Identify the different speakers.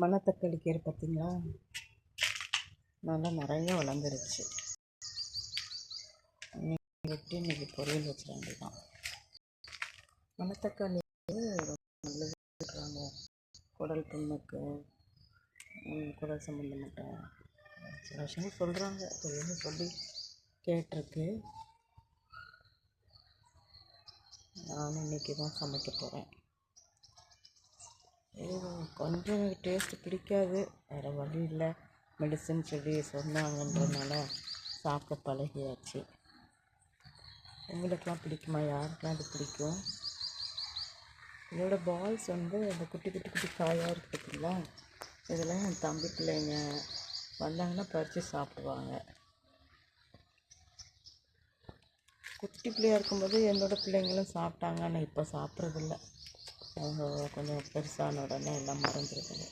Speaker 1: மணத்தக்காளி கீரை பார்த்தீங்களா நல்லா நிறைய வளர்ந்துருச்சு. வெட்டி இன்னைக்கு பொரியல் வச்சிட வேண்டியதான் மணத்தக்காளி ரொம்ப நல்லது குடல் புண்ணுக்கு குடல் சம்மந்தப்பட்ட சில விஷயங்கள் சொல்கிறாங்க எதுவும் சொல்லி கேட்டிருக்கு? நானும் இன்னைக்கு தான் சமைக்க போகிறேன் கொஞ்சம் எனக்கு டேஸ்ட் பிடிக்காது. வேறு வழி இல்லை. மெடிசன் சொல்லி சொன்னாங்கன்றதுனால சாப்பிட பழகியாச்சு. உங்களுக்கெலாம் பிடிக்குமா? யாருக்கெலாம் அது பிடிக்கும்? இதோட பால்ஸ் வந்து அந்த குட்டி குட்டி குட்டி காயாக இருக்குது இதெல்லாம் என் தம்பி பிள்ளைங்க வந்தாங்கன்னா பறித்து சாப்பிடுவாங்க. குட்டி பிள்ளையாக இருக்கும்போது என்னோடய பிள்ளைங்களும் சாப்பிட்டாங்க. ஆனால் இப்போ சாப்பிட்றதில்ல. கொஞ்சம் பெருசான உடனே எல்லாம் மறைஞ்சிருக்குது